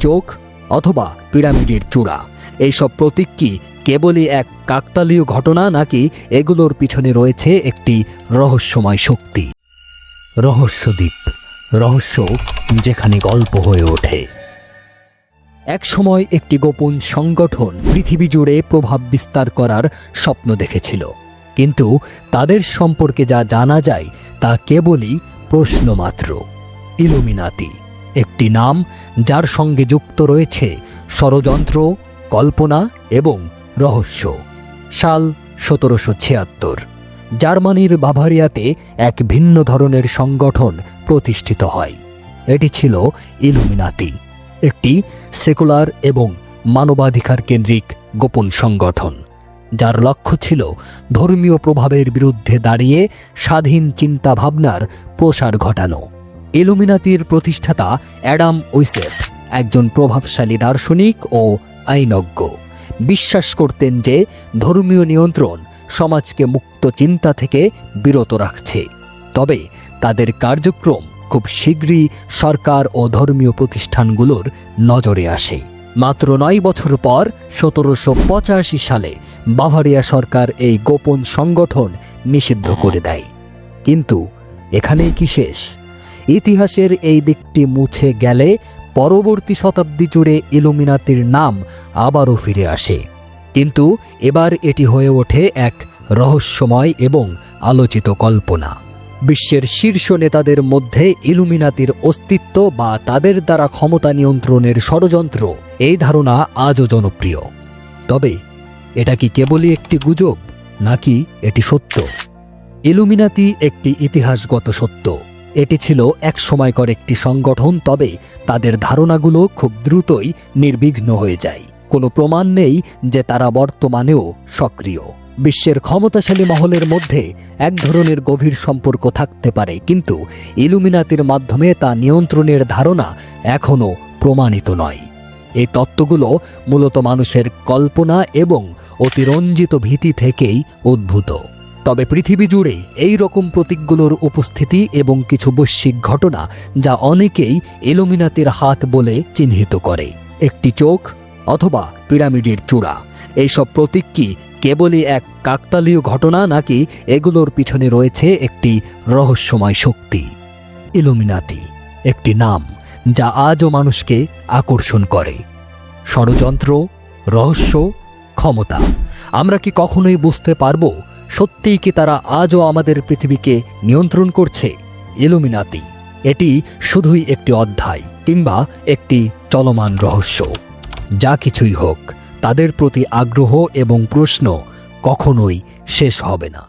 চোখ অথবা পিরামিডের চূড়া। এইসব প্রতীক কি কেবলই এক কাকতালীয় ঘটনা নাকি এগুলোর পিছনে রয়েছে একটি রহস্যময় শক্তি? রহস্যদ্বীপ রহস্য যেখানে গল্প হয়ে ওঠে। একসময় একটি গোপন সংগঠন পৃথিবী জুড়ে প্রভাব বিস্তার করার স্বপ্ন দেখেছিল। কিন্তু তাদের সম্পর্কে যা জানা যায় তা কেবলই প্রশ্নমাত্র, ইলুমিনাতি। একটি নাম যার সঙ্গে যুক্ত রয়েছে ষড়যন্ত্র, কল্পনা এবং রহস্য। সাল সতেরোশো ছিয়াত্তর। জার্মানির বাভারিয়াতে এক ভিন্ন ধরনের সংগঠন প্রতিষ্ঠিত হয়। এটি ছিল ইলুমিনাতি, একটি সেকুলার এবং মানবাধিকার কেন্দ্রিক গোপন সংগঠন, যার লক্ষ্য ছিল ধর্মীয় প্রভাবের বিরুদ্ধে দাঁড়িয়ে স্বাধীন চিন্তাভাবনার প্রসার ঘটানো। ইলুমিনাতির প্রতিষ্ঠাতা অ্যাডাম উইসেফ একজন প্রভাবশালী দার্শনিক ও আইনজ্ঞ। বিশ্বাস করতেন যে ধর্মীয় নিয়ন্ত্রণ সমাজকে মুক্ত চিন্তা থেকে বিরত রাখছে। তবে তাদের কার্যক্রম খুব শীঘ্রই সরকার ও ধর্মীয় প্রতিষ্ঠানগুলোর নজরে আসে। মাত্র নয় বছর পর সতেরোশো পঁচাশি সালে বাভারিয়া সরকার এই গোপন সংগঠন নিষিদ্ধ করে দেয়। কিন্তু এখানেই কি শেষ? ইতিহাসের এই দিকটি মুছে গেলে পরবর্তী শতাব্দী জুড়ে ইলুমিনাতির নাম আবারও ফিরে আসে। কিন্তু এবার এটি হয়ে ওঠে এক রহস্যময় এবং আলোচিত কল্পনা। বিশ্বের শীর্ষ নেতাদের মধ্যে ইলুমিনাতির অস্তিত্ব বা তাদের দ্বারা ক্ষমতা নিয়ন্ত্রণের ষড়যন্ত্র এই ধারণা আজও জনপ্রিয়। তবে এটা কি কেবলই একটি গুজব, নাকি এটি সত্য? ইলুমিনাতি একটি ইতিহাসগত সত্য। এটি ছিল এক সময়কর একটি সংগঠন, তবে তাদের ধারণাগুলো খুব দ্রুতই নির্বিঘ্ন হয়ে যায়। কোনো প্রমাণ নেই যে তারা বর্তমানেও সক্রিয়। বিশ্বের ক্ষমতাশালী মহলের মধ্যে এক ধরনের গভীর সম্পর্ক থাকতে পারে, কিন্তু ইলুমিনাতির মাধ্যমে তা নিয়ন্ত্রণের ধারণা এখনও প্রমাণিত নয়। এই তত্ত্বগুলো মূলত মানুষের কল্পনা এবং অতিরঞ্জিত ভীতি থেকেই উদ্ভূত। তবে পৃথিবী জুড়ে এই রকম প্রতীকগুলোর উপস্থিতি এবং কিছু বৈশ্বিক ঘটনা যা অনেকেই এলোমিনাতির হাত বলে চিহ্নিত করে। একটি চোখ অথবা পিরামিডের চূড়া। এইসব প্রতীক কি কেবলই এক কাকতালীয় ঘটনা নাকি এগুলোর পিছনে রয়েছে একটি রহস্যময় শক্তি? ইলুমিনাতি একটি নাম যা আজও মানুষকে আকর্ষণ করে। ষড়যন্ত্র, রহস্য, ক্ষমতা। আমরা কি কখনোই বুঝতে পারব সত্যিই কি তারা আজও আমাদের পৃথিবীকে নিয়ন্ত্রণ করছে? ইলুমিনাতি, এটি শুধুই একটি অধ্যায় কিংবা একটি চলমান রহস্য। যা কিছুই হোক, তাদের প্রতি আগ্রহ এবং প্রশ্ন কখনোই শেষ হবে না।